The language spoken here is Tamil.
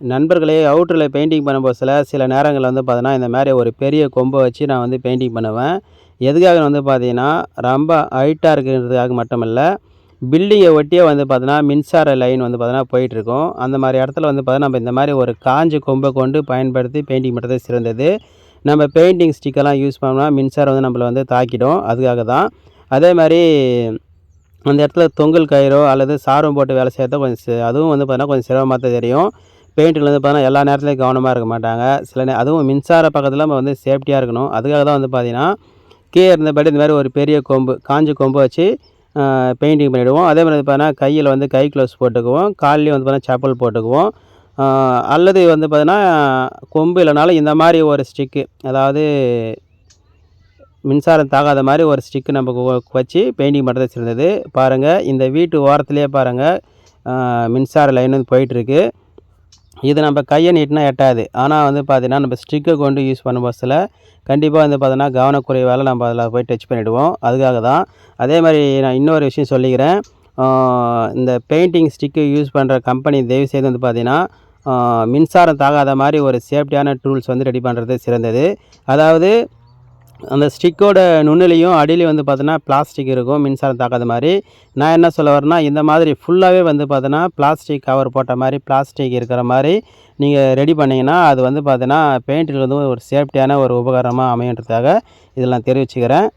நண்பர்களே அவுட்டரில் பெயிண்டிங் பண்ணும்போது சில சில நேரங்களில் வந்து பார்த்தீங்கன்னா இந்த மாதிரி ஒரு பெரிய கொம்பை வச்சு நான் வந்து பெயிண்டிங் பண்ணுவேன். எதுக்காக வந்து பார்த்தீங்கன்னா ரொம்ப ஹைட்டாக இருக்கிறதுக்காக மட்டும் இல்லை பில்டிங்கை ஒட்டியே வந்து பார்த்தீங்கன்னா மின்சார லைன் வந்து பார்த்தீங்கன்னா போயிட்டுருக்கும். அந்த மாதிரி இடத்துல வந்து பார்த்தீங்கன்னா நம்ம இந்த மாதிரி ஒரு காஞ்ச கொம்பை கொண்டு பயன்படுத்தி பெயிண்டிங் பண்ணுறது சிறந்தது. நம்ம பெயிண்டிங் ஸ்டிக்கெல்லாம் யூஸ் பண்ணோம்னா மின்சாரம் வந்து நம்மளை வந்து தாக்கிடும். அதுக்காக தான். அதே மாதிரி அந்த இடத்துல தொங்கல் கயிறோ அல்லது சாரம் போட்டு வேலை செய்கிறத கொஞ்சம் அதுவும் வந்து பார்த்தீங்கன்னா கொஞ்சம் சிரமமாக தான் தெரியும். பெயிண்டில் வந்து பார்த்தீங்கன்னா எல்லா நேரத்துலையும் கவனமாக இருக்க மாட்டாங்க. சில நே அதுவும் மின்சார பக்கத்தில் நம்ம வந்து சேஃப்டியாக இருக்கணும். அதுக்காக தான் வந்து பார்த்தீங்கன்னா கீழே இருந்தபடி இந்த மாதிரி ஒரு பெரிய கொம்பு காஞ்ச கொம்பு வச்சு பெயிண்டிங் பண்ணிவிடுவோம் அதே மாதிரி பார்த்தீங்கன்னா கையில் வந்து கை க்ளவுஸ் போட்டுக்குவோம். கால்லேயும் வந்து பார்த்தீங்கன்னா செப்பல் போட்டுக்குவோம். அல்லது வந்து பார்த்தீங்கன்னா கொம்பு இல்லைனாலும் இந்த மாதிரி ஒரு ஸ்டிக்கு அதாவது மின்சாரம் தாக்காத மாதிரி ஒரு ஸ்டிக்கு நம்ம வச்சு பெயிண்டிங் பண்ணுறது சிறந்தது. பாருங்கள் இந்த வீட்டு ஓரத்துலேயே பாருங்கள் மின்சார லைன் வந்து போயிட்டுருக்கு இது நம்ம கையை நீட்டினா எட்டாது. ஆனால் வந்து பார்த்தீங்கன்னா நம்ம ஸ்டிக்கை கொண்டு யூஸ் பண்ணும் பஸ்ஸில் கண்டிப்பாக வந்து பார்த்தோன்னா கவனக்குறைவால் நம்ம அதில் போய் டச் பண்ணிவிடுவோம் அதுக்காக தான். அதே மாதிரி நான் இன்னொரு விஷயம் சொல்லிக்கிறேன். இந்த பெயிண்டிங் ஸ்டிக்கு யூஸ் பண்ணுற கம்பெனி தயவு செய்து வந்து பார்த்தீங்கன்னா மின்சாரம் தாகாத மாதிரி ஒரு சேஃப்டியான டூல்ஸ் வந்து ரெடி பண்ணுறது சிறந்தது. அதாவது அந்த ஸ்டிக்கோட நுண்ணிலையும் அடியில் வந்து பார்த்தோன்னா பிளாஸ்டிக் இருக்கும் மின்சாரம் தாக்காத மாதிரி. நான் என்ன சொல்ல வரேன்னா இந்த மாதிரி ஃபுல்லாகவே வந்து பார்த்தோன்னா பிளாஸ்டிக் கவர் போட்ட மாதிரி பிளாஸ்டிக் இருக்கிற மாதிரி நீங்கள் ரெடி பண்ணிங்கன்னா அது வந்து பார்த்தோன்னா பெயிண்டில் வந்து ஒரு சேஃப்டியான ஒரு உபகரணமாக அமையன்றதுக்காக இதில் நான் தெரிவிச்சுக்கிறேன்.